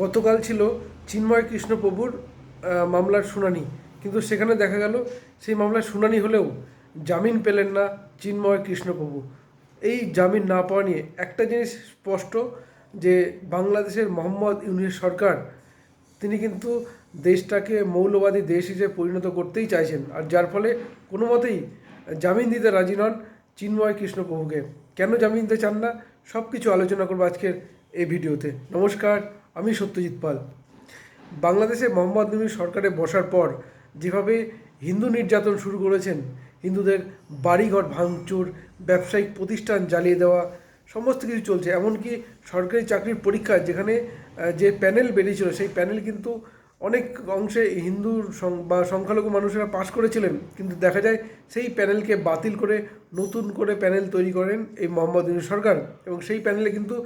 গতকাল ছিল চিন্ময় কৃষ্ণপ্রভুর মামলার শুনানি। কিন্তু সেখানে দেখা গেল, সেই মামলার শুনানি হলেও জামিন পেলেন না চিন্ময় কৃষ্ণপ্রভু এই জামিন না পাওয়া নিয়ে একটা জিনিস স্পষ্ট, যে বাংলাদেশের মোহাম্মদ ইউনিস সরকার, তিনি কিন্তু দেশটাকে মৌলবাদী দেশ হিসেবে পরিণত করতেই চাইছেন। আর যার ফলে কোনো মতেই জামিন দিতে রাজি নন চিন্ময় কৃষ্ণপ্রভুকে কেন জামিন দিতে চান না? সব কিছু আলোচনা করব আজকের এই ভিডিওতে। নমস্কার। আমি সত্যজিৎ পাল। বাংলাদেশে মোহাম্মদ নবী সরকারে বসার পর যেভাবে হিন্দু নির্যাতন শুরু করেছেন, হিন্দুদের বাড়িঘর ভাঙচুর, ব্যবসায়িক প্রতিষ্ঠান জ্বালিয়ে দেওয়া, সমস্ত কিছু চলছে। এমনকি সরকারি চাকরির পরীক্ষা যেখানে যে প্যানেল বেরিয়েছিল, সেই প্যানেল কিন্তু অনেক অংশে হিন্দু বা সংখ্যালঘু মানুষেরা পাশ করেছিলেন। কিন্তু দেখা যায় সেই প্যানেলকে বাতিল করে নতুন করে প্যানেল তৈরি করেন এই মোহাম্মদ সরকার। এবং সেই প্যানেলে কিন্তু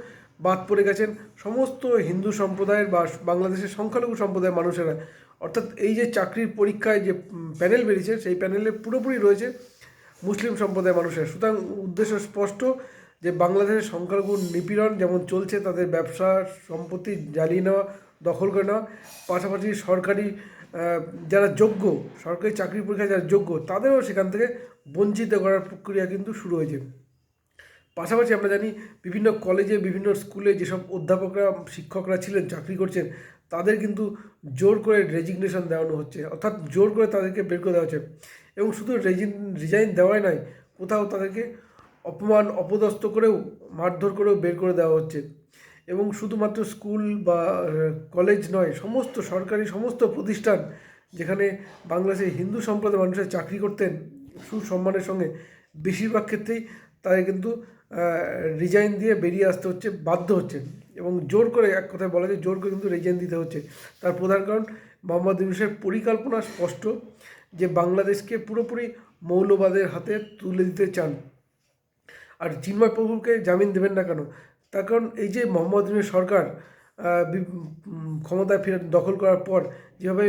বাদ পড়ে গেছেন। সমস্ত হিন্দু সম্প্রদায়ের বা বাংলাদেশের সংখ্যালঘু সম্প্রদায়ের মানুষেরা, অর্থাৎ এই যে চাকরির পরীক্ষায় যে প্যানেল বেরিয়েছে, সেই প্যানেলে পুরোপুরি রয়েছে মুসলিম সম্প্রদায়ের মানুষের। সুতরাং উদ্দেশ্য স্পষ্ট যে বাংলাদেশের সংখ্যালঘু নিপীড়ন যেমন চলছে, তাদের ব্যবসা সম্পত্তি জ্বালিয়ে নেওয়া, দখল করে নেওয়া, পাশাপাশি সরকারি যারা যোগ্য, সরকারি চাকরির পরীক্ষায় যারা যোগ্য, তাদেরও সেখান থেকে বঞ্চিত করার প্রক্রিয়া কিন্তু শুরু হয়েছে। পাশাপাশি আমরা জানি বিভিন্ন কলেজে, বিভিন্ন স্কুলে যেসব অধ্যাপকরা, শিক্ষকরা ছিলেন, চাকরি করছেন, তাদের কিন্তু জোর করে রেজিগনেশন দেওয়ানো হচ্ছে। অর্থাৎ জোর করে তাদেরকে বের করে দেওয়া হচ্ছে। এবং শুধু রিজাইন দেওয়াই নয়, কোথাও তাদেরকে অপমান, অপদস্থ করেও, মারধর করেও বের করে দেওয়া হচ্ছে। এবং শুধুমাত্র স্কুল বা কলেজ নয়, সমস্ত সরকারি, সমস্ত প্রতিষ্ঠান যেখানে বাংলাদেশের হিন্দু সম্প্রদায়ের মানুষের চাকরি করতেন, সুসম্মানের সঙ্গে, বেশিরভাগ ক্ষেত্রেই তাদের কিন্তু রিজাইন দিয়ে বেরিয়ে আসতে হচ্ছে, বাধ্য হচ্ছে। এবং জোর করে এক কথায় বলা যায়, জোর করে কিন্তু রিজাইন দিতে হচ্ছে। তার প্রধান কারণ, মোহাম্মদ ইউনুসের পরিকল্পনা স্পষ্ট, যে বাংলাদেশকে পুরোপুরি মৌলবাদের হাতে তুলে দিতে চান। আর চিন্ময় প্রভুকে জামিন দেবেন না কেন? তার কারণ, এই যে মোহাম্মদ ইউনুস সরকার ক্ষমতায় ফিরে দখল করার পর যেভাবে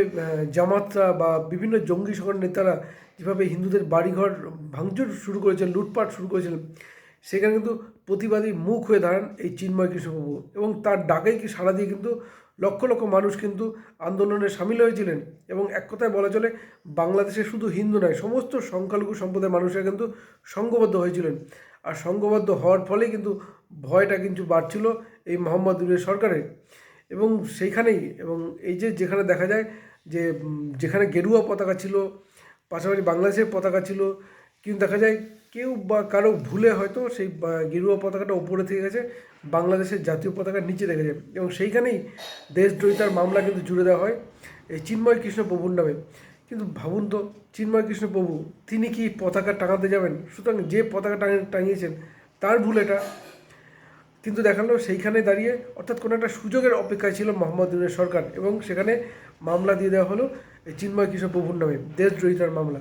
জামাতরা বা বিভিন্ন জঙ্গি সকল নেতারা যেভাবে হিন্দুদের বাড়িঘর ভাঙচুর শুরু করেছেন লুটপাট শুরু করেছিলেন সেখানে কিন্তু প্রতিবাদী মুখ হয়ে দাঁড়ান এই চিন্ময় কৃষ্ণবাবু এবং তার ডাকেই কি সাড়া দিয়ে কিন্তু লক্ষ লক্ষ মানুষ কিন্তু আন্দোলনে সামিল হয়েছিলেন। এবং এক কথায় বলা চলে, বাংলাদেশে শুধু হিন্দু নয়, সমস্ত সংখ্যালঘু সম্প্রদায়ের মানুষরা কিন্তু সংঘবদ্ধ হয়েছিলেন। আর সংঘবদ্ধ হওয়ার ফলে কিন্তু ভয়টা কিন্তু বাড়ছিল এই মোহাম্মদ ইউনুস সরকারের। এবং সেইখানেই এবং এই যে যেখানে দেখা যায় যে যেখানে গেরুয়া পতাকা ছিল, পাশাপাশি বাংলাদেশের পতাকা ছিল, কিন্তু দেখা যায় কেউ বা কারও ভুলে হয়তো সেই গেরুয়া পতাকাটা ওপরে থেকে গেছে, বাংলাদেশের জাতীয় পতাকার নিচে থেকে গেছে এবং সেইখানেই দেশদ্রোহিতার মামলা কিন্তু জুড়ে দেওয়া হয় এই চিন্ময় কৃষ্ণ প্রভুর নামে। কিন্তু ভাবুন তো, চিন্ময় কৃষ্ণ প্রভু, তিনি কি পতাকা টাঙাতে যাবেন? সুতরাং যে পতাকা টাঙিয়ে টাঙিয়েছেন, তার ভুল এটা। কিন্তু দেখাল সেইখানে দাঁড়িয়ে অর্থাৎ কোনো একটা সুযোগের অপেক্ষায় ছিল মোহাম্মদ ইউনুস সরকার এবং সেখানে মামলা দিয়ে দেওয়া হলো এই চিন্ময় কৃষ্ণ প্রভুর নামে, দেশদ্রোহিতার মামলা,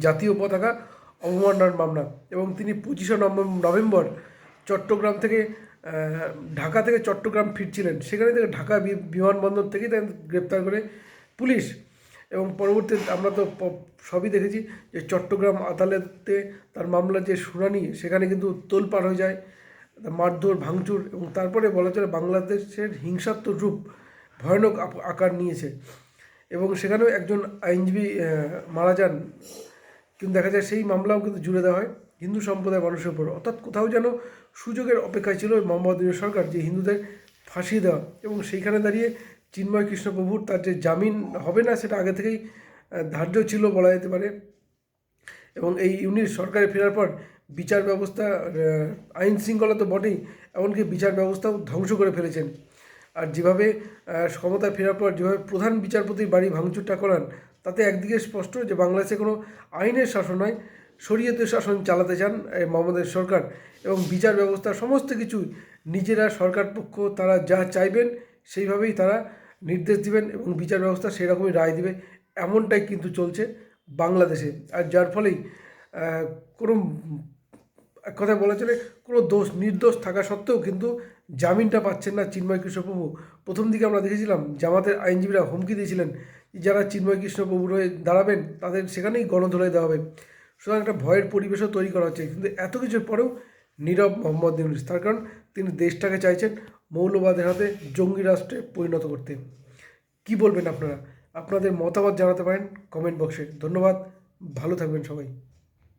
জাতীয় পতাকা অবমাননার মামলা এবং তিনি পঁচিশে নভেম- নভেম্বর চট্টগ্রাম থেকে ঢাকা থেকে চট্টগ্রাম ফিরছিলেন। সেখানে থেকে ঢাকা বিমানবন্দর থেকেই তাকে গ্রেপ্তার করে পুলিশ এবং পরবর্তীতে আমরা তো সবই দেখেছি যে চট্টগ্রাম আদালতে তার মামলার যে শুনানি, সেখানে কিন্তু তোলপাড় হয়ে যায়। মারধর ভাঙচুর এবং তারপরে বলা চলে বাংলাদেশের হিংসাত্মক রূপ ভয়ানক আকার নিয়েছে। এবং সেখানেও একজন আইনজীবী মারা যান। কিন্তু দেখা যায় সেই মামলাও কিন্তু জুড়ে দেওয়া হয় হিন্দু সম্প্রদায়ের মানুষের উপর। অর্থাৎ কোথাও যেন সুযোগের অপেক্ষায় ছিল মোহাম্মদ সরকার যে হিন্দুদের ফাঁসি দেওয়া। এবং সেইখানে দাঁড়িয়ে চিন্ময় কৃষ্ণপ্রভুর তার যে জামিন হবে না সেটা আগে থেকেই ধার্য ছিল বলা যেতে পারে। এবং এই ইউনিট সরকারে ফেরার পর বিচার ব্যবস্থা আইন শৃঙ্খলা তো বটেই এমনকি বিচার ব্যবস্থাও ধ্বংস করে ফেলেছেন। আর যেভাবে আহ, ক্ষমতায় ফেরার পর যেভাবে প্রধান বিচারপতির বাড়ি ভাঙচুরটা করান তাতে একদিকে স্পষ্ট যে বাংলাদেশে কোনো আইনের শাসন নয় শরীয়তের শাসন চালাতে চান মোহাম্মদের সরকার। এবং বিচার ব্যবস্থা সমস্ত কিছু নিজেরা সরকার পক্ষ তারা যা চাইবেন সেইভাবেই তারা নির্দেশ দিবেন এবং বিচার ব্যবস্থা সেরকমই রায় দিবে এমনটাই কিন্তু চলছে বাংলাদেশে। আর যার ফলেই কোনো এক কথায় বলা চলে কোনো দোষ, নির্দোষ থাকা সত্ত্বেও কিন্তু জামিনটা পাচ্ছেন না চিন্ময় কৃষ্ণপ্রভু। প্রথম দিকে আমরা দেখেছিলাম, জামাতের আইনজীবীরা হুমকি দিয়েছিলেন যারা চিন্ময় কৃষ্ণপ্রভুর হয়ে দাঁড়াবেন, তাদের সেখানেই গণ গণধোলাই দেওয়া হবে। সুতরাং একটা ভয়ের পরিবেশও তৈরি করা হচ্ছে। কিন্তু এত কিছুর পরেও নীরব মোহাম্মদ ইউনুস, তার কারণ তিনি দেশটাকে চাইছেন মৌলবাদের হাতে জঙ্গি রাষ্ট্রে পরিণত করতে। কি বলবেন আপনারা? আপনাদের মতামত জানাতে পারেন কমেন্ট বক্সে। ধন্যবাদ, ভালো থাকবেন সবাই।